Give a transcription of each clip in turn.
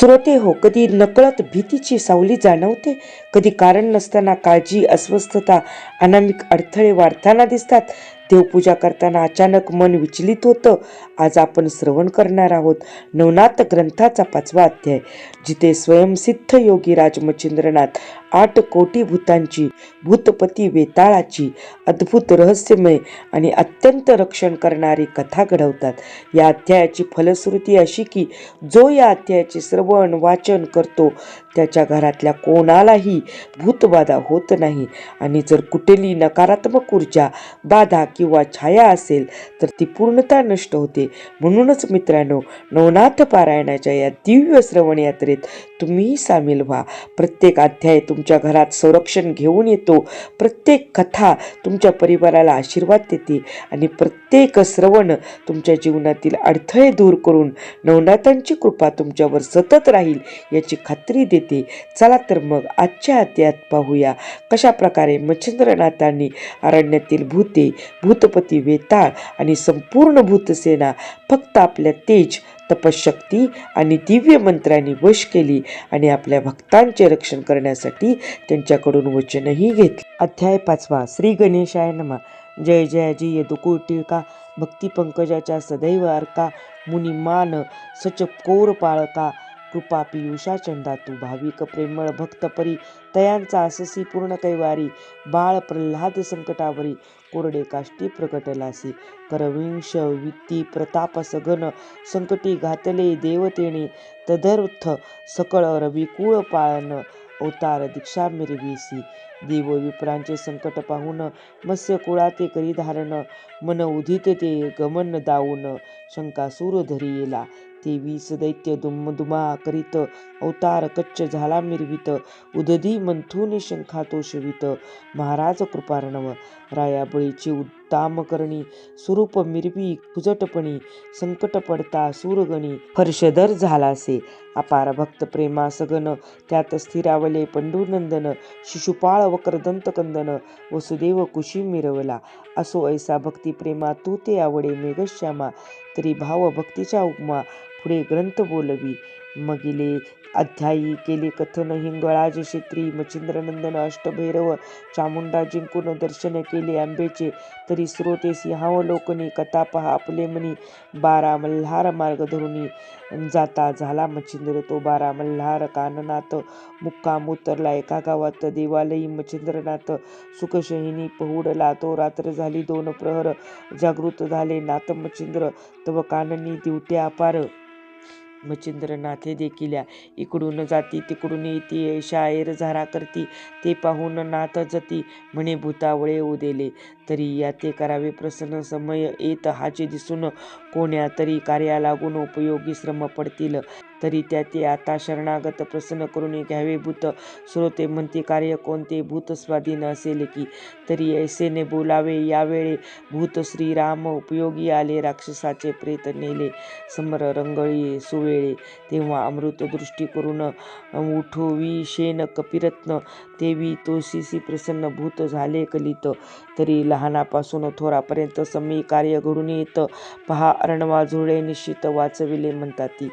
श्रोते हो कधी नकळत भीतीची सावली जाणवते कधी कारण नसताना काळजी अस्वस्थता अनामिक अडथळे वाढताना दिसतात. देवपूजा करताना अचानक मन विचलित होतं. आज आपण श्रवण करणार आहोत. नवनाथ ग्रंथाचा पाचवा अध्याय. जिथे स्वयंसिद्ध योगी राजमचिंद्रनाथ आठ कोटी भूतांची भूतपती वेताळाची अद्भुत रहस्यमय आणि अत्यंत रक्षण करणारी कथा घडवतात. या अध्यायाची फलश्रुती अशी की जो या अध्यायाचे श्रवण वाचन करतो त्याच्या घरातल्या कोणालाही भूतबाधा होत नाही. आणि जर कुठली नकारात्मक ऊर्जा बाधा किंवा छाया असेल तर ती पूर्णता नष्ट होते. म्हणूनच मित्रांनो नवनाथ पारायणाच्या या दिव्य श्रवण यात्रेत तुम्ही सामील व्हा. प्रत्येक अध्याय तुमच्या घरात संरक्षण घेऊन येतो. प्रत्येक कथा तुमच्या परिवाराला आशीर्वाद देते आणि प्रत्येक श्रवण तुमच्या जीवनातील अडथळे दूर करून नवनाथांची कृपा तुमच्यावर सतत राहील याची खात्री देते. चला तर मग आजच्या अध्यायात पाहूया. कशा प्रकारे मच्छिंद्रनाथांनी अरण्यातील भूते भूतपती वेताळ आणि संपूर्ण भूतसेना फक्त आपल्या तेज तपशक्ती आणि दिव्य मंत्रांनी वश केली आणि आपल्या भक्तांचे रक्षण करण्यासाठी त्यांच्याकडून वचनही घेतले. अध्याय पाचवा. श्री गणेशाय नमा. जय जयाजी यदुकुटिका भक्ती पंकजाच्या सदैव अर्का मुनिमान सचकोर पाळका कृपा पियुषा चंदा तू भाविक प्रेमळ भक्तपरी तयांचा अससी पूर्ण कैवारी बाळ प्रल्हाद संकटावरी कोरडे काष्टी प्रकटलासी करविंश वित्ती प्रताप सगन संकटी घातले देवतेने तदर्थ सकळ रविकुळ पाळन अवतार दीक्षा मिरवीसी देव विप्रांचे संकट पाहून मत्स्य कुळाते करी धारण मन उदित ते गमन दावून शंकासूर धरी येला तेवीस दैत्य दुमदुमा करीत अवतार कच्च झाला मिरवित. उदधी मंथून शंखातो महाराज कृपार्णव. रायाबळीची उत्ताम करणी स्वरूप मिरवी खुजटपणी संकट पडता सूरगणी हर्षदर झालासे. अपार भक्त प्रेमा सगन त्यात स्थिरावले पंडुनंदन शिशुपाळ वक्रदंत कंदन वसुदेव कुशी मिरवला. असो ऐसा भक्ती प्रेमा तू ते आवडे मेघश्यामा. तरी भाव भक्तीच्या उपमा पुढे ग्रंथ बोलवी. मगिले अध्यायी केले कथन हिंगळाज क्षेत्री मच्छिंद्रनंदन अष्टभैरव चामुंडा जिंकून दर्शन केले आंबेचे तरी स्रोते सिंहावलोकनी कथा पहा आपले मनी. बारा मल्हार मार्ग धरुणी जाता झाला मच्छिंद्र तो बारा मल्हार काननाथ मुक्काम उतरला एका गावात देवालयी मच्छिंद्रनाथ. सुखशहिनी पहुडला तो रात्र झाली दोन प्रहर. जागृत झाले नाथ मच्छिंद्र. तव काननी दिवट्या अपार मच्छिंद्रनाथे देखील इकडून जाती तिकडून येती शायर झारा करती ते पाहून नाथ जती म्हणे भूतावळे उदेले तरी या ते करावे प्रसन्न समय येत हाचे दिसून कोण्या तरी कार्या लागून उपयोगी श्रम पडतील. तरी त्या ते आता शरणागत प्रसन्न करून घ्यावे भूत. श्रोते म्हणते कार्य कोणते? भूत स्वाधीन असेल की? तरी ऐसेने बोलावे. यावेळे भूत श्रीराम उपयोगी आले. राक्षसाचे प्रेत नेले. समर रंगळी सुवेळे. तेव्हा अमृत दृष्टी करून उठोवी शेन कपिरत्न. तेवी तोशीसी प्रसन्न भूत झाले कलित. तरी लहानापासून थोरापर्यंत समी कार्य घडून येत. पहा अरणवा झुळे निश्चित वाचविले म्हणतात ती.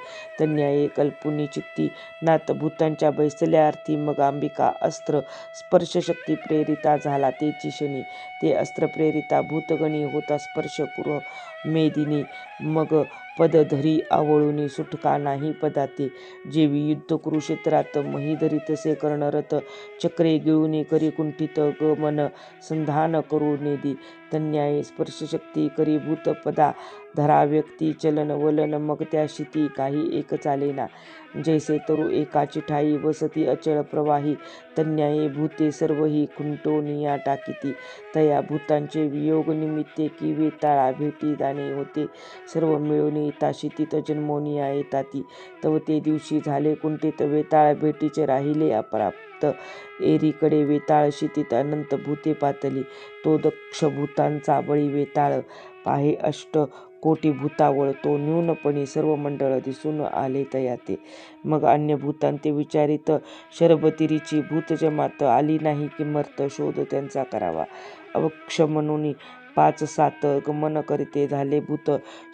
तन्याये कल्पुनी चित्ती नाथ भूतांच्या बैसल्या अर्थी मग अंबिका अस्त्र स्पर्शशक्ती प्रेरिता झाला. तेची शनी ते अस्त्र प्रेरिता भूतगणी होता स्पर्श कुर मेदिनी. मग पदधरी आवळूनी सुटका नाही पदाते. जेवी युद्ध कुरुक्षेत्रात महीधरी तसे कर्णरथ चक्रे गिळूनी करी कुंठित गमन संधान करू नेदी. तन्याये स्पर्शशक्ती करी भूतपदा धरा व्यक्ती चलन वलन मग त्या शिती काही एक चालेना. जैसे तरु एकाची ठाई वसती अचळ प्रवाही तन्याये भूते सर्व ही खुंटोनिया टाकीती. तया भूतांचे वियोग निमित्ते की वेताळा भेटी दाणे होते. सर्व मिळून येता शितीत जन्मोनिया येताती. तव ते दिवशी झाले कुंठित वेताळ भेटीचे राहिले अप्राप्त. एरीकडे वेताळ शितीत अनंत भूते पातली. तो दक्ष भूतांचा बळी वेताळ. पाहे अष्ट कोटी भूतावळ तो न्यूनपणी सर्व मंडळ दिसून आले तयाते. मग अन्य भूतांते विचारित शरबतिरीची भूत जमात आली नाही किमर्थ शोध त्यांचा करावा. अवक्ष म्हणून पाच सात गमन करीते झाले भूत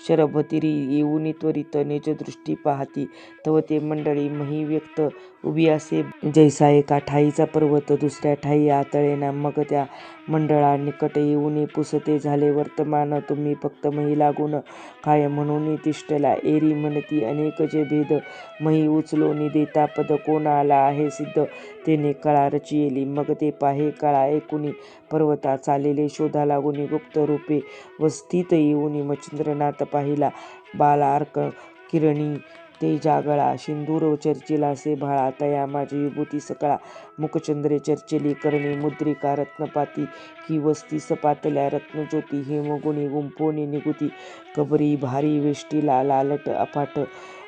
शरभतिरी येऊन त्वरित निजदृष्टी पाहती. तव ते मंडळी मही व्यक्त उभी असे. जैसा एका ठाईचा पर्वत दुसऱ्या ठाई आतळेना. मग त्या मंडळा निकट येऊन पुसते झाले वर्तमान तुम्ही फक्त मही लागून काय म्हणून तिष्ठला एरी म्हणती अनेक जे भेद मही उचलो देता पद कोणाला आहे सिद्ध. तेने कळा रचियेली मग ते पाहे कळा ऐकुनी. पर्वता चालेले शोधा लागून गुप्त रूपे व स्थित मच्छिंद्रनाथ पाहिला बालार्क किरणी ते जागळा शिंदूर चर्चिला से भाळा तया माझी विभूती सकळा. मुखचंद्रे चर्चिली करणी मुद्रिका रत्नपाती की वस्ती सपातल्या रत्नज्योती हेमगुणी गुंफोनी निगुती कबरी भारी वेष्टीला लालट अफाट.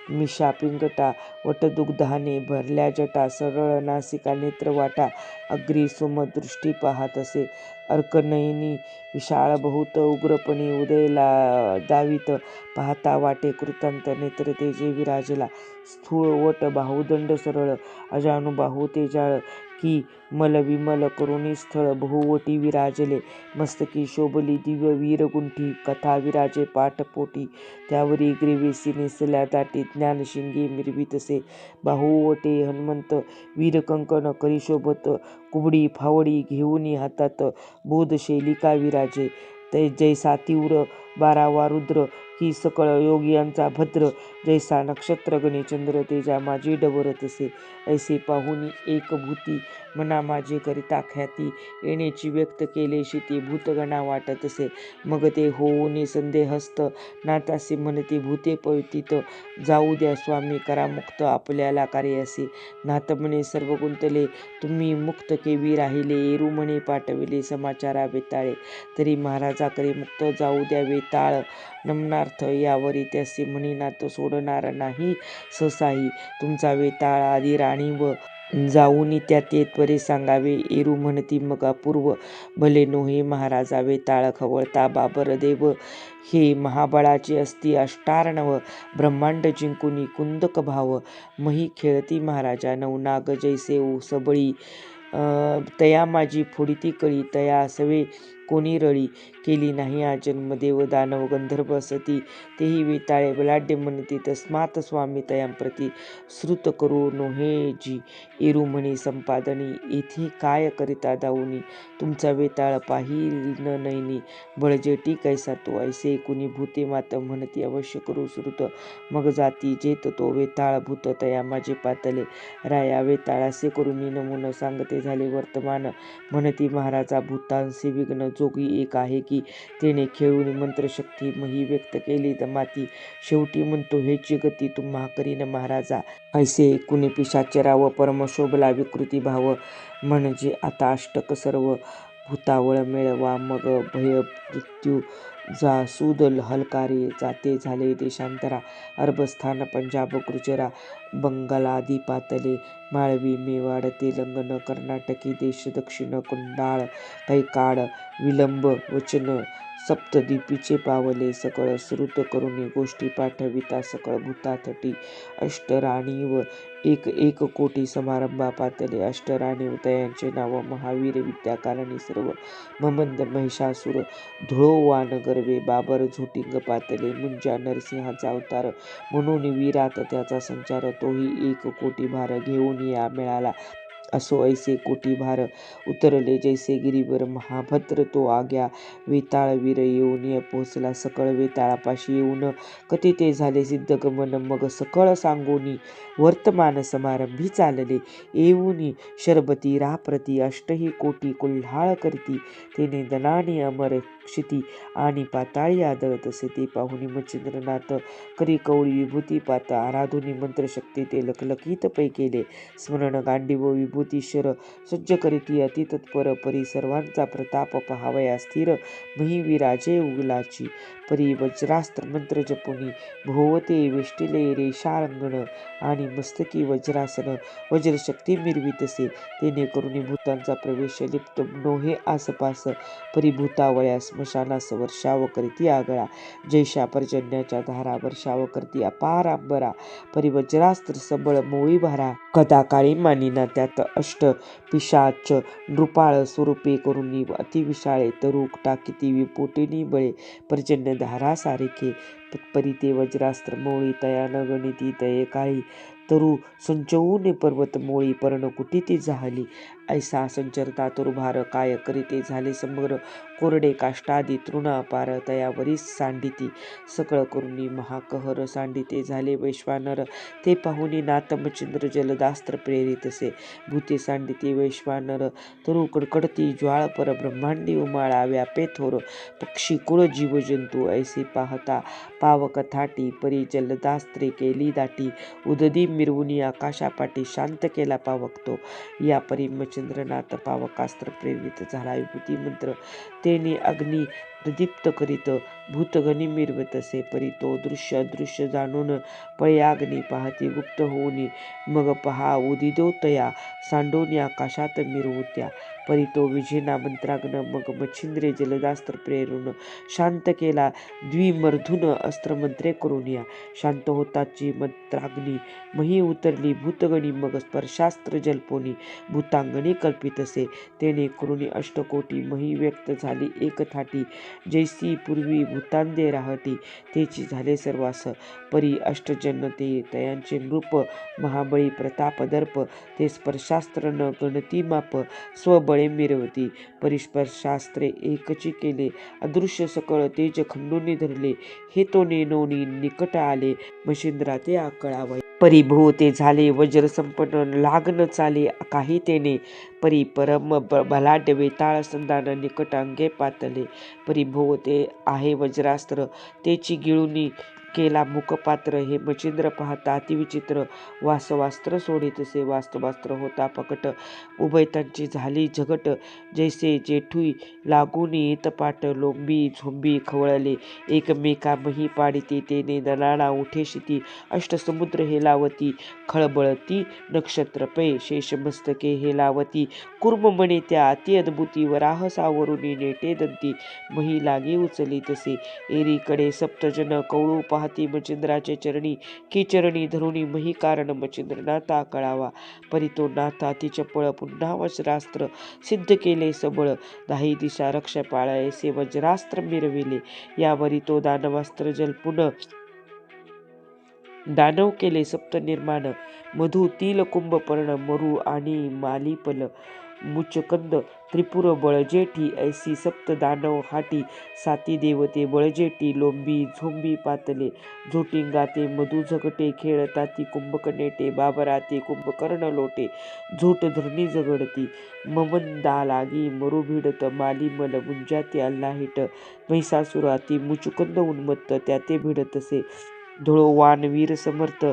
मिशा पिंगटा वटदुग्धाने भरल्या जटा सरळ नासिका नेत्र वाटा अग्री सुम दृष्टी पाहत असे. अर्कनयनी विशाळ बहुत उग्रपणी उदयला दावित पाहता वाटे कृतांत नेत्र तेजे विराजला. स्थूळ वट बाहुदंड सरळ अजानुबाहू तेजाळ की मल विमल करुणी स्थळ बहुवटी विराजले. मस्तकी शोभली दिव्य वीरगुंठी कथा विराजे पाठपोटी. त्यावरी ग्रीवेसी नेसल्या दाटी ज्ञानशिंगे मिरवितसे बाहुवटे हनुमंत वीरकंकण करी शोभत. कुबडी फावडी घेऊनी हातात बोधशैलिका विराजे? तै जैसा तीव्र बारावा रुद्र की सकळ योगियांचा भद्र. जैसा नक्षत्रगणी चंद्र तेजा माझी डबरतसे ऐसे पाहुनी एक भूती मना माझे करिता ख्याती. येण्याची व्यक्त केले शिती भूतगणा वाटत असे. मग ते होऊनी संदेहस्त नातासे म्हणते भूते पळतीत जाऊ द्या स्वामी करा मुक्त आपल्याला कार्य असे. नात म्हणे सर्व गुंतले. तुम्ही मुक्त केवी राहिले. एरू म्हणे पाठविले समाचारा बेताळे. तरी महाराजाकडे मुक्त जाऊ द्या ताळ नमनार्थ यावर इत्यासी म्हणीना तो सोडणार नाही ससाई तुमचा वेताळ आधी राणी व जाऊन त्या ते त्वरे सांगावे. एरू म्हणती मग अपूर्व भले नोहे महाराजा वेताळ खवळता बाबर देव. हे महाबळाचे असती अष्टार्णव ब्रह्मांड जिंकुनी कुंदक भाव. मही खेळती महाराजा नवनाग जैसे सबळी. तया माझी फोडिती कळी. तया सवे कोणी रळी केली नाही. आ जन्मदेव दानव गंधर्व सती तेही वेताळे बलाढ्य म्हणती तस्मात स्वामी तयांप्रती श्रुत करू नोहे जी. एरू म्हणे संपादनी येथे काय करिता दाऊनी? तुमचा वेताळ पाहिल न नैनी बळजेटी कैसा तो? ऐसे कुणी भूते मात म्हणती अवश्य करू श्रुत. मग जाती जेत तो वेताळ भूत तया माझे पातले. राया वेताळासे करून नमुन सांगते झाले वर्तमान. म्हणती महाराजा भूतांसी विघ्न जोगी एक आहे की तिने खेळून मंत्रशक्ती मही व्यक्त केली. माती शेवटी म्हणतो हेची गती तुम्हा करीन महाराजा. ऐसे कुणी पिशाचरा व परमशोभला विकृती भाव. म्हणजे आता अष्टक सर्व भूतावळ मेळवा मग भय मृत्यू जा. सूद हलकारे जाते झाले देशांतरा. अरबस्थान पंजाब गुर्जरा बंगालादी पातले. माळवी मेवाड तेलंगण कर्नाटकी देश दक्षिण कुंडाळ कैकाड विलंब वचन सप्तदीपीचे पावले सकळ श्रुत करुणी गोष्टी पाठविता सकळ भूताथटी अष्टराणी व एक एक कोटी समारंभा पातले. अष्टराणी तयांचे नाव महावीर विद्याकारणी सर्व ममंद महिषासुर धुळोवान गर्वे बाबर झोटिंग पातले. मुंजा नरसिंहाचा अवतार म्हणून वीरात त्याचा संचार. तोही एक कोटी भार घेऊन या मिळाला असो ऐसे कोटी भार उतरले जैसे गिरीवर महाभद्र तो आग्या वेताळ वीर येऊन पोचला सकळ वेताळापाशी येऊन. कथे ते झाले सिद्ध गमन मग सकळ सांगोनी वर्तमान समारंभी चालले. येऊनी शरबती राप्रती अष्टही कोटी कुल्हाळ करती. तेने दनाने अमर क्षिती आणि पाताळी आदळत असे ते पाहुनी मच्छिंद्रनाथ करी कवळी विभूती पात आराधुनी मंत्रशक्ती ते लखलखीत पै केले स्मरण गांडीव विभूतीश्वर सज्ज करीती अतितत्पर परी सर्वांचा प्रताप पहावया स्थिर मही विराजे उगलाची. परी वज्रास्त्र मंत्र जपुनी भोवते वेष्टिले रेषारंगण आणि मस्तकी वज्रासन वज्रशक्ती मिरवितसे तेने करुणी भूतांचा प्रवेश लिप्त नोहे आसपास परिभूतावळ्या स्मशानास वर्षाव करीती आगळा जैशा पर्जन्याच्या धारा वर्षाव करती अपार अंबरा परिवज्रास्त्र सबळ मोळी भारा कदा काळी मानिना त्यात अष्ट पिशाच नृपाळ स्वरूपे करुणी अतिविशाळे तरुक टाकिती विपोटिनी बळे पर्जन्य धारा तत्परिते तत्परी ते वज्रास्त्र मोळी तया न गणिती तये काळी तरु संचवून पर्वत मोळी पर्ण कुटीती झाली ऐसा संचरता तरुभार काय करीते झाले समग्र कोरडे काष्टादी तृण अपार तयावरी सांडिती. सकळ करुणी महाकहर सांडिते झाले वैश्वानर ते पाहुनी नातमचिंद्र जलदास्त्र प्रेरित असे भूते सांडिते वैश्वानर तरु कडकडती ज्वाळ पर ब्रह्मांडी उमाळा व्यापे थोर पक्षी कुळ जीवजंतू ऐसे पाहता पावक थाटी परी जलदास्त्रे केली दाटी. उददी मिरवुनी आकाशापाटी शांत केला पावकतो. या परी मच्छिंद्रनाथ पावकास्त्र प्रेरित झाला. विभूती मंत्र तेने अग्नी प्रदीप्त करीत भूतगणी मिरवतसे परी तो दृश्य अदृश्य जाणून पळयाग्नी पाहती गुप्त होऊनी मग पहा उदिदोतया सांडोनी आकाशात मिरवत्या. परी तो विजेना मंत्राग्न मग मच्छिंद्रे जलदास्त्र प्रेरून शांत केला द्विमर्धून अस्त्रमंत्रे करून या. शांत होताची मंत्राग्नी मही उतरली भूतगणी मग स्पर्शास्त्र जल्पोनी भूतांगणी कल्पितसे तेने करुणी अष्टकोटी मही व्यक्त झाली एक थाटी जैसी पूर्वी भूतांदे राहटी तेची झाले सर्वास परी अष्टजन ते तयांचे नृप महाबळी प्रताप दर्प ते स्पर्शास्त्र न गणती माप स्वबळे मिरवती. परिस्पर्शास्त्रे एकची केले. अदृश्य सकळ तेज खंडोनी धरले. हे तो नेनोनी निकट आले. मशिंद्रा ते आकळावय परिभूते झाले वज्र संपन्न लागन चाले काही तेने परी परम ब- बलाढ्य वेताळ संदान निकट अंगे पातले. परिभूते आहे वज्रास्त्र तेची गिळुनी केला मुखपात्र हे मचिंद्र पाहता अतिविचित्र वासवास्त्र सोडितसे वास्तवास्त्र होता पकट. उभयतांची झाली झगट. जैसे जेठुई लागून पाट लोंबी झोंबी खवळले. एकमेका मही पाडिती तेने उठे शिती. अष्टसमुद्र हेलावती खळबळती नक्षत्र पै. शेषमस्तके हेलावती कुर्ममणे त्या अति अद्भुती. वराह सावरुनी नेटे दंती मही लागे उचली तसे. एरीकडे सप्तजन कवळू पाहती मचिंद्राचे चरणी की चरणी धरुणी मही कारण मचिंद्रनाथा कळावा. परी तो नाथा तिचे पळ पुन्हा वज्रास्त्र सिद्ध केले सबळ. दाही दिशा रक्ष पाळायसे वज्रास्त्र मिरविले. यावरी तो दानवास्त्र जल पुन दानव केले सप्त निर्माण. मधु तिल कुंभपर्ण मरु आणि मालिपल मुचकंद त्रिपुर बळजेठी ऐसी सप्तदानव हाटी साती देवते बळजेटी लोंबी झोंबी पातले झोटिंगाते मधु झगटे खेळताती कुंभकनेटे बाबराते कुंभकर्ण लोटे झोट धरणी झगडती ममंदा लागी मरू भिडत मालिमल मुंजाते अल्लाहिट महिषासुराती मुचुकंद उन्मत्त त्याते भिडतसे धुळोवान वीर समर्थ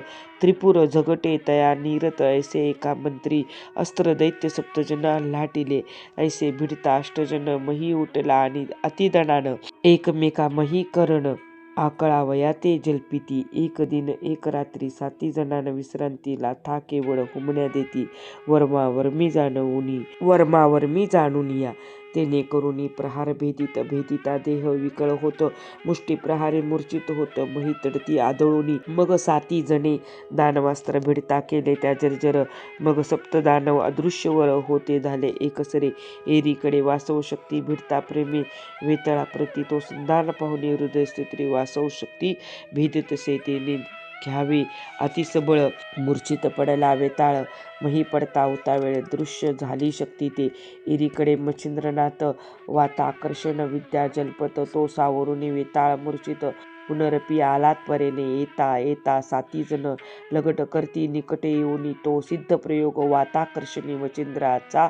त्रिपुर झगटे तया नीरत ऐसे एका मंत्री अस्त्र दैत्य सप्तजना लाटिले ऐसे भिडता अष्टजन मही उठला आणि अतिदणानं एकमेका मही करण आकळावया ते जलपिती. एक दिन एक रात्री साती जणांना विश्रांतीला था केवळ हुमण्या देती. वर्मा वर्मी जाणवुनी वर्मा वर्मी जाणून या. तेने करुणी प्रहार भेदित भेदिता देह विकळ होत. मुष्टी प्रहारे मूर्छित होत. मही तडती आदळूनी मग साती जणे दानवास्त्र भिडता केले. त्या जर्जर मग सप्त दानव अदृश्य अदृश्यवर होते झाले. एकसरे एरीकडे वासव शक्ती भिडता प्रेमे वेतळा प्रती. तो संधान पाहुणे हृदय स्त्री वासव शक्ती भेदितसे तेने घ्यावे. अतिसबळ मूर्छित पडला वेताळ मही पडता होता वेळ दृश्य झाली शक्ती ते. इरीकडे मच्छिंद्रनाथ वाता आकर्षण विद्या जलपत तो सावरुनी वेताळ मूर्छित पुनरपी आलात परेने. येता येता साती जण लगट करती निकटे येऊनी. तो सिद्ध प्रयोग वाताकर्षणी मचिंद्राचा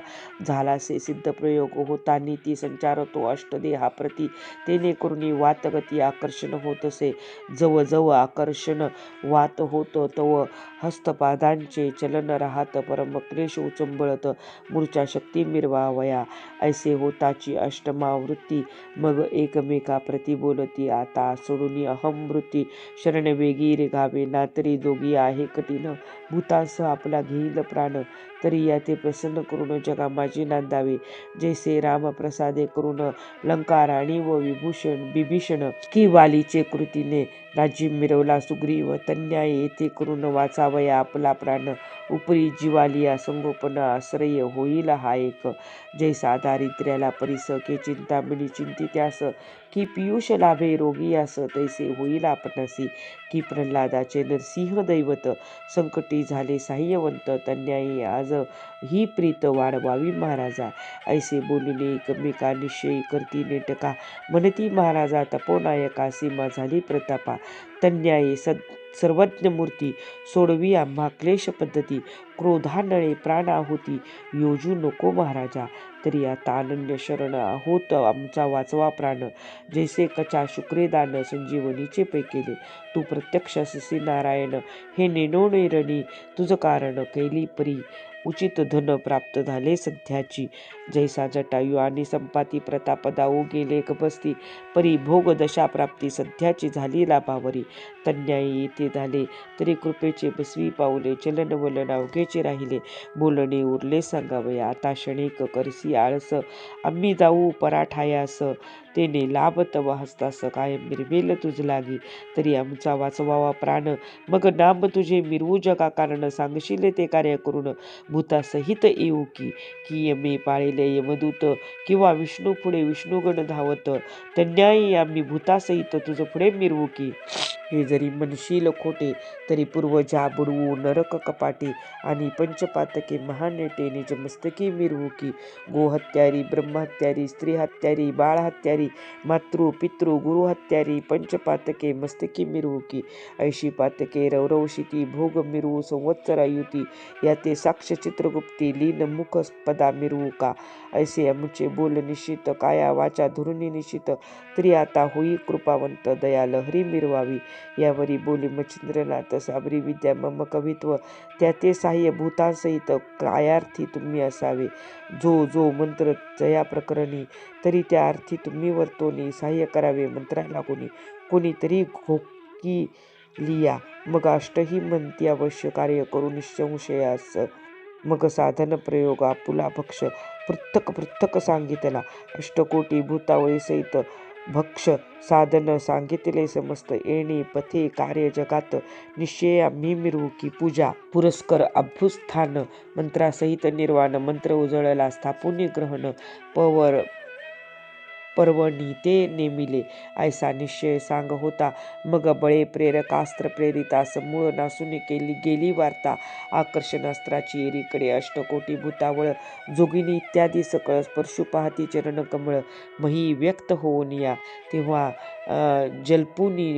झालासे. सिद्ध प्रयोग होता नीती संचार तो अष्टदेहा प्रती तेने करुणी वातगती आकर्षण होतसे. असे जव आकर्षण वात होत तव हस्तपादांचे चलन राहत परम क्लेश उचंबळत मूर्छा शक्ती मिरवावया. ऐसे होताची अष्टमावृत्ती. मग एकमेका प्रती बोलती आता सोडून अहम वृत्ती शरण वेगी रे गावे. ना तरी दोघी आहे कठीण. भूतास आपला घेईल प्राण. तरी या ते प्रसन्न करून जगा माझी नांदावे. जैसे राम प्रसादे करून लंका राणी व विभूषण बिभीषण की वालीचे कृतीने राज्य मिरवला. सुग्रीव तन्याय येथे करून वाचावया आपला प्राण. उपरी जीवालिया संगोपन आश्रय होईल हा एक. जैसा दारिद्र्याला परिसके चिंतामणी चिंतित्यास की पियुष लाभे रोगी यास तैसे होईल आपणासी की प्रल्हादाचे नरसिंह दैवत संकटी झाले साह्यवंत तन्याई आज ही प्रीत वाढवावी महाराजा. ऐसे बोलणे एकमेका निश्चयी करती नेटका. म्हणती महाराजा तपोनायका सीमा झाली प्रतापा. तन्यायी सद सर्वज्ञ मूर्ती सोडवी आम्हा क्लेश पद्धती. क्रोधानळे प्राण आहुती योजू नको महाराजा तरी आता अनन्य शरण आहोत आमचा वाचवा प्राण. जैसे कचा शुक्रेदान संजीवनीचे पै केले. तू प्रत्यक्ष ससी नारायण हे नेणो रणी तुझ कारण कैली परी. उचित धन प्राप्त झाले. सध्याची जैसा जटायू आणि संपाती प्रतापदाऊ गेले कपस्ती परी भोग दशा प्राप्ती सध्याची झाली लाभावरी. तन्यायी येथे झाले तरी कृपेचे बसवी पावले. चलन वलन अवघेचे राहिले. बोलणे उरले सांगावे आता क्षणिक करसी आळस. आम्ही जाऊ पराठायास. तेने लाभ हस्तास कायम निर्मेल तुझ लागी. तरी आमचा वाचवावा प्राण. मग नाम तुझे मिरवू जगा कारण सांगशील ते कार्य करून. भूतासहित येऊ की की यमे पाळिले यमदूत किंवा विष्णू पुढे विष्णुगण धावत. तन्यायी आम्ही भूतासहित तुझं पुढे मिरवू की. हे जरी मनशील खोटे तरी पूर्वजा बुडवू नरक कपाटे आणि पंचपातके महानेटे निज मस्तकी मिरवू की गोहत्यारी ब्रह्महत्यारी स्त्री हत्यारी बाळ हत्यारी मातृ पितृ गुरु हत्यारी पंचपातके मस्तकी मिरवू की ऐशी पातके रौरवशिती भोग मिरवू संवत्सरायुती या ते साक्ष चित्रगुप्ती लीन मुख पदा मिरवू का? ऐसे आमचे बोल निश्चित काया वाचा धुरुनी निश्चित तरी आता होई कृपावंत दया लहरी मिरवावी. यावरी बोली मच्छिंद्रनाथ साबरी विद्या मम कवित्व त्या ते साह्य भूतांसहित कायार्थी तुम्ही असावे. जो जो मंत्र जया प्रकरणी तरी त्या अर्थी तुम्ही वर्तोनी साह्य करावे मंत्राला कोणी. कोणीतरी घोकी लिया मग अष्टही म्हणती अवश्य कार्य करू निश्चंशयास. मग साधन प्रयोग आपुला भक्ष पृथक पृथक सांगितला. अष्टकोटी भूतावळी सहित भक्ष साधन सांगितले समस्त. येणे पथे कार्य जगात निश्चया मी मिरवू की पूजा. पुरस्कर अभ्युस्थान मंत्रासहित निर्वाण मंत्र उजळला स्थापून ग्रहण पवर पर्वणी ते नेमिले. ऐसा निश्चय सांग होता. मग बळे प्रेरकास्त्र प्रेरितास मूळ नासून केली गेली वार्ता. आकर्षणास्त्राची एरीकडे अष्टकोटी भूतावळ. जोगिनी इत्यादी सकळ स्पर्शू पाहती चरण कमळ मही व्यक्त होऊन या. तेव्हा जलपुनी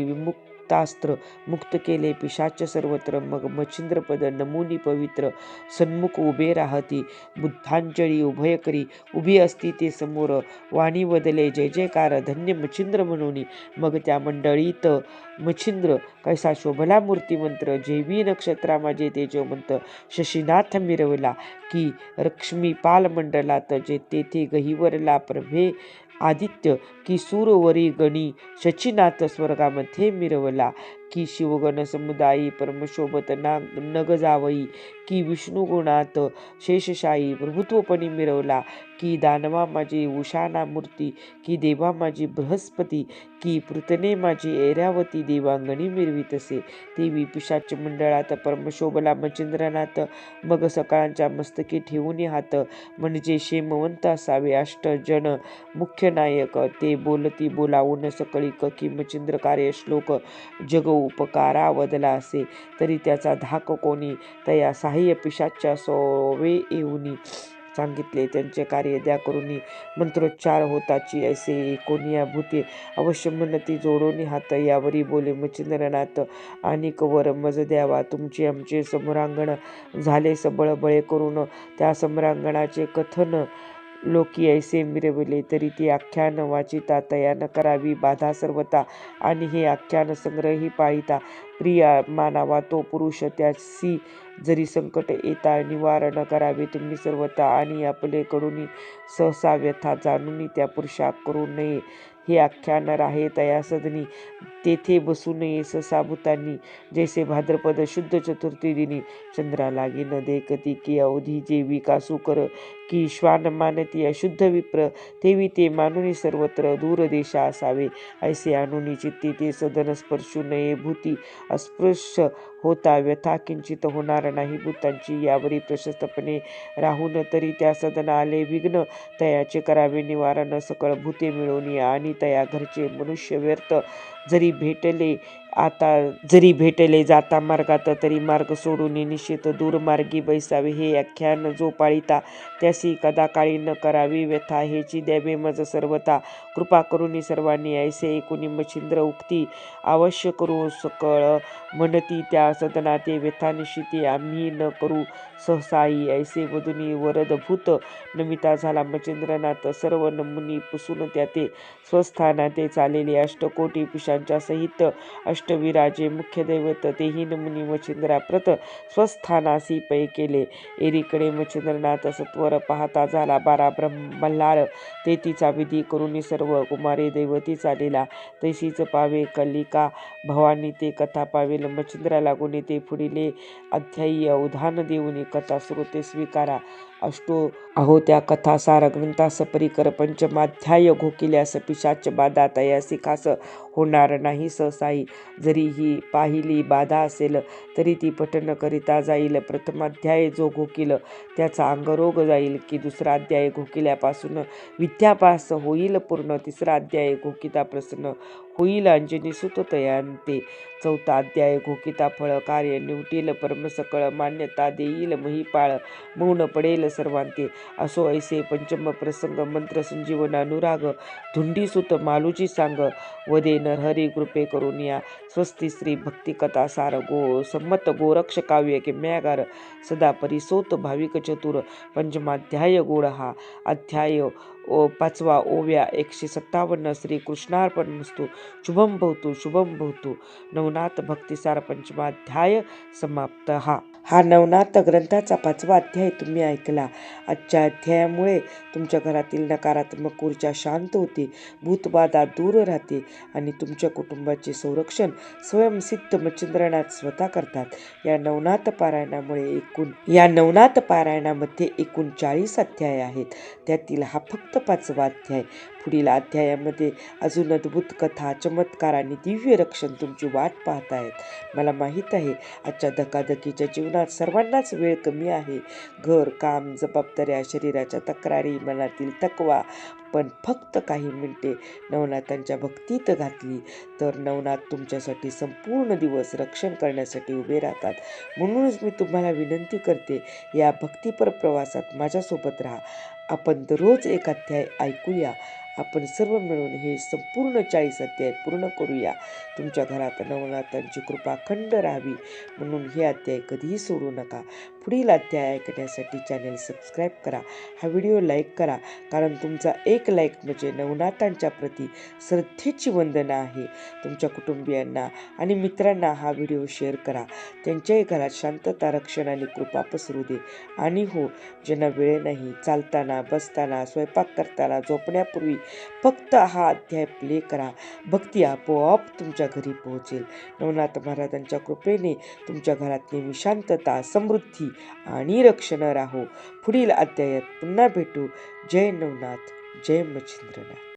मुक्तास्त्र मुक्त केले. पिशाच सर्वत्र मग मच्छिंद्रपद नमुनी पवित्र सन्मुख उभे राहती. बुद्धांजळी उभय करी उभी असती ते समोर. वाणी बदले. जय जयकार. धन्य मच्छिंद्र म्हणून. मग त्या मंडळीत मच्छिंद्र कैसा शोभला मूर्तिमंत्र जेवी नक्षत्रा माझे तेजोमंत. शशीनाथ मिरवला की लक्ष्मी पाल मंडलात जे तेथे गहिवरला प्रभे आदित्य की सूरवरी गणी शचीनाथ स्वर्गामध्ये मिरवला. की शिवगण समुदायी परमशोभत ना नग जावई की विष्णुगुणात शेषशाही प्रभुत्वपणी मिरवला की दानवा माझी उषाना मूर्ती की देवा माझी बृहस्पती की पृतने माझी ऐरावती देवांगणी मिरवितसे देवी पिशाच मंडळात परमशोभला मचिंद्रनाथ मग सकाळांच्या मस्तकी ठेवून हात म्हणजे शेमवंत असावे अष्टजन मुख्य नायक ते बोलती बोलावून सकळी की मचिंद्र कार्य श्लोक जग उपकारा वदला असे. तरी त्याचा धाक कोणी तया सहाय्य पिशाच्या सोवे येऊनी सांगितले. त्यांचे कार्य द्या करुणी मंत्रोच्चार होताची ऐसे कोणी भूते अवश्य मनती जोडोनी हात यावरी बोले मच्छिंद्रनाथ. आणि कवर मज द्यावा. तुमचे आमचे समरांगण झाले सबळ बळे करून. त्या समरांगणाचे कथन लोकी ऐसे मिरविले तरी ती आख्यान वाचिता तया न करावी बाधा सर्वता आणि हे आख्यान संग्रही पाळिता. प्रिया मानावा तो पुरुष त्यासी जरी संकट येता निवारण करावे तुम्ही सर्वता आणि आपले कडून सहसा व्यथा जाणून त्या पुरुषा करू नये. हे आख्यान राहे तया सदनी. तेथे बसू नये ससाभूतांनी जैसे भाद्रपद शुद्ध चतुर्थी दिनी. चंद्राला लागी न देखती की अवधी जे विकासू कर. की श्वान मानती अशुद्ध विप्र तेवी ते मानुनी सर्वत्र दूरदेशा असावे. ऐसे आणुनी चित्ती ते सदन स्पर्शू नये भूती अस्पृश्य होता व्यथा किंचित होणार नाही. भूतांची यावरी प्रशस्तपणे राहून तरी त्या सदन आले विघ्न तयाचे करावे. निवारण सकळ भूते मिळवणी आणि तया घरचे मनुष्य व्यर्थ जरी भेटले आता जरी भेटले जाता मार्गात तरी मार्ग सोडून निश्चित दूरमार्गी बैसावे हे आख्यान जो पाळिता त्यासी कदा काळी न करावी व्यथा हेची द्यावे मज सर्वता कृपा करून सर्वांनी ऐसे एकूणी मच्छिंद्र उक्ती अवश्य करू सकळ. म्हणती त्या सदनाते व्यथा निश्चिती आम्ही न करू. सहसाई ऐसे वदुनी वरदभूत नमिता झाला. मच्छिंद्रनाथ सर्व नमुनी पुसून त्याते स्वस्थानाते चालेले. अष्टकोटी पिशांच्या सहित अष्टविराजे मुख्य दैवत. तेही नमुनी मच्छिंद्राप्रत स्वस्थानासी पै केले. एरीकडे मच्छिंद्रनाथ सत्वर पाहता झाला. बारा ब्रह्म मल्हार ते तिचा विधी करून सर्व कुमारे दैवती चालेला. तैशीच पावे कलिका भवानी ते कथा पावेल. मचिंद्रा लागून ते पुढिले अध्यायी अवधान देऊन कथा श्रोते स्वीकारा. अष्टो अहो त्या कथा सार ग्रंथास परिकर पंचमाध्याय घोकिल्यास पिशाच बाधा तयासी खास होणार नाही सहसाई जरी ही पाहिली बाधा असेल तरी ती पठन करिता जाईल. प्रथमाध्याय जो घोकिल त्याचा अंगरोग जाईल की दुसरा अध्याय घोकिल्यापासून विद्यापास होईल पूर्ण. तिसरा अध्याय घोकिता प्रसन्न होईल अंजनी सुत तयांते चौथा अध्याय घोकिता फळ कार्य निवटील परमसकळ मान्यता देईल महिपाळ मौन पडेल सर्वांते असो ऐसे पंचम प्रसंग मंत्र संजीवन अनुराग धुंडी सुत मालूची सांग वदे नरहरी कृपे करून या. स्वस्ती श्री भक्तिकथा सार गो संमत गोरक्ष काव्य किम्यागार सदा परिसोत भाविक चतुर पंचमाध्याय गोड हा. अध्याय ओ पाचवा ओव्या एकशे सत्तावन्न श्री कृष्णार्पण मस्तू शुभम भवतु शुभम भवतु. नवनाथ भक्तिसार पंचमाध्याय समाप्त हा. हा नवनाथ ग्रंथाचा पाचवा अध्याय तुम्ही ऐकला. आजच्या अध्यायामुळे तुमच्या घरातील नकारात्मक ऊर्जा शांत होते भूतबाधा दूर राहते आणि तुमच्या कुटुंबाचे संरक्षण स्वयंसिद्ध मच्छिंद्रनाथ स्वतः करतात. या नवनाथ पारायणामुळे एकूण या नवनाथ पारायणामध्ये एकूण चाळीस अध्याय आहेत. त्यातील हा फक्त पाचवा अध्याय. पुढील अध्यायामध्ये अजून अद्भुत कथा चमत्कार आणि दिव्य रक्षण तुमची वाट पाहत आहेत मला माहीत आहे आजच्या धकाधकीच्या जीवनात सर्वांनाच वेळ कमी आहे. घर काम जबाबदाऱ्या शरीराच्या तक्रारी मनातील तकवा पण फक्त काही मिनिटे नवनाथांच्या भक्तीत घातली तर नवनाथ तुमच्यासाठी संपूर्ण दिवस रक्षण करण्यासाठी उभे राहतात. म्हणूनच मी तुम्हाला विनंती करते या भक्तीपर प्रवासात माझ्यासोबत राहा. आपण दररोज एक अध्याय ऐकूया. आपण सर्व मिळून हे संपूर्ण चाळीस अध्याय पूर्ण करूया. तुमच्या घरात नवनाथांची कृपा खंड राहावी म्हणून हे अध्याय कधीही सोडू नका. पुढील अध्याय ऐकण्यासाठी चॅनेल सबस्क्राईब करा. हा व्हिडिओ लाईक करा. कारण तुमचा एक लाईक म्हणजे नवनाथांच्या प्रती श्रद्धेची वंदना आहे. तुमच्या कुटुंबियांना आणि मित्रांना हा व्हिडिओ शेअर करा. त्यांच्याही घरात शांतता रक्षण आणि कृपा पसरू दे. आणि हो ज्यांना वेळ नाही चालताना बसताना स्वयंपाक करताना झोपण्यापूर्वी फक्त हा अध्याय प्ले करा. भक्ती आपोआप तुमच्या घरी पोहोचेल. नवनाथ महाराजांच्या कृपेने तुमच्या घरात नेहमी शांतता समृद्धी आणि रक्षण राहो. पुढील अध्यायात पुन्हा भेटू. जय नवनाथ जय मच्छिंद्रनाथ.